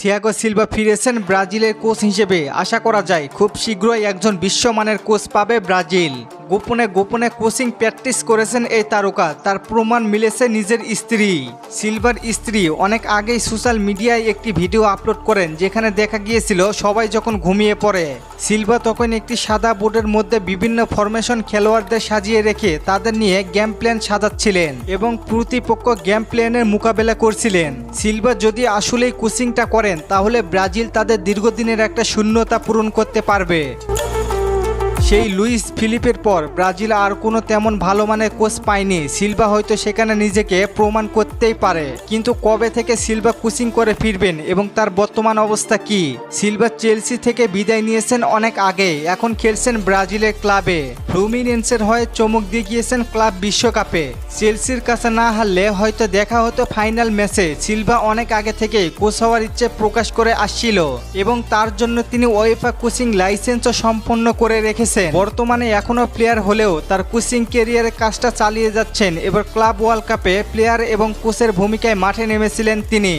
Thiago Silva ফিরেছেন ব্রাজিলের coach হিসেবে। আশা করা যায়, খুব শীঘ্রই একজন বিশ্বমানের কোচ পাবে ব্রাজিল। গোপনে গোপনে কোচিং প্র্যাকটিস করেছেন এই তারকা। তার প্রমাণ মিলেছে নিজের স্ত্রী, সিলভার স্ত্রী। অনেক আগেই সোশ্যাল মিডিয়ায় একটি ভিডিও আপলোড করেন, যেখানে দেখা গিয়েছিল সবাই যখন ঘুমিয়ে পড়ে। সিলভা তখন একটি সাদা বোর্ডের মধ্যে বিভিন্ন ফরমেশন খেলোয়াড়দের সাজিয়ে রেখে তাদের নিয়ে গেম প্ল্যান সাজাচ্ছিলেন এবং প্রতিপক্ষ গেম প্ল্যানের মোকাবেলা করছিলেন। সিলভা যদি আসলেই কোচিংটা করেন, তাহলে ব্রাজিল তাদের দীর্ঘদিনের একটা শূন্যতা পূরণ করতে পারবে। সেই লুইস ফিলিপের পর ব্রাজিল আর কোনো তেমন ভালো মানের কোচ পায়নি। সিলভা হয়তো সেখানে নিজেকে প্রমাণ করতেই পারে। কিন্তু কবে থেকে সিলভা কোচিং করে ফিরবেন এবং তার বর্তমান অবস্থা কি? সিলভা চেলসি থেকে বিদায় নিয়েছেন অনেক আগে, এখন খেলছেন ব্রাজিলের ক্লাবে। ফ্লুমিনেন্সের হয়ে চমক দিয়ে গিয়েছেন ক্লাব বিশ্বকাপে। চেলসির কাছে না হারলে হয়তো দেখা হতো ফাইনাল ম্যাচে। সিলভা অনেক আগে থেকেই কোচ হওয়ার ইচ্ছে প্রকাশ করে আসছিল এবং তার জন্য তিনি ওয়েফা কোচিং লাইসেন্সও সম্পন্ন করে রেখেছেন। বর্তমানে এখনও প্লেয়ার হলেও তার কোচিং কেরিয়ারের কাজটা চালিয়ে যাচ্ছেন। এবার ক্লাব ওয়ার্ল্ড কাপে প্লেয়ার এবং কোচের ভূমিকায় মাঠে নেমেছিলেন তিনি।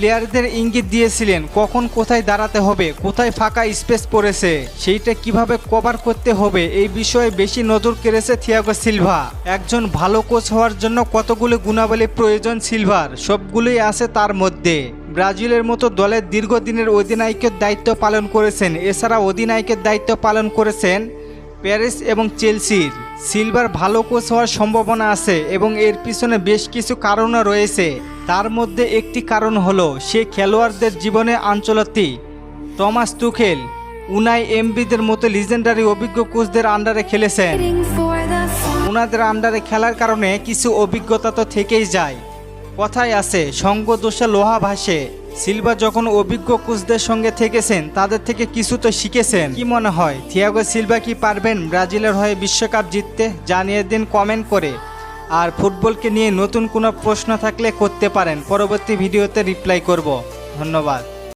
প্লেয়ারদের ইঙ্গিত দিয়েছিলেন, কখন কোথায় দাঁড়াতে হবে, কোথায় ফাঁকা স্পেস পড়েছে, সেইটা কীভাবে কভার করতে হবে, এই বিষয়ে বেশি নজর কেড়েছে থিয়াগো সিলভা। একজন ভালো কোচ হওয়ার জন্য কতগুলো গুণাবলী প্রয়োজন সিলভার, সবগুলোই আছে তার মধ্যে। ব্রাজিলের মতো দলের দীর্ঘদিনের অধিনায়কের দায়িত্ব পালন করেছেন এছাড়া অধিনায়কের দায়িত্ব পালন করেছেন প্যারিস এবং চেলসির। সিলভার ভালো কোচ হওয়ার সম্ভাবনা আছে এবং এর পিছনে বেশ কিছু কারণও রয়েছে। তার মধ্যে একটি কারণ হলো, সে খেলোয়াড়দের জীবনে আঞ্চলতি টমাস তুখেল, উনাই এমবিদের মতো লিজেন্ডারি অভিজ্ঞ কোচদের আন্ডারে খেলেছেন. ওনাদের আন্ডারে খেলার কারণে কিছু অভিজ্ঞতা তো থেকেই যায়। কথায় আছে সঙ্গ দোষে লোহা ভাসে। সিলভা যখন অভিজ্ঞ কোচদের সঙ্গে থেকেছেন, তাদের থেকে কিছু তো শিখেছেন। কি মনে হয়, থিয়াগো সিলভা কি পারবেন ব্রাজিলের হয়ে বিশ্বকাপ জিততে? জানিয়ে দিন কমেন্ট করে। আর ফুটবলকে নিয়ে নতুন কোনো প্রশ্ন থাকলে করতে পারেন। পরবর্তী ভিডিওতে রিপ্লাই করব। ধন্যবাদ।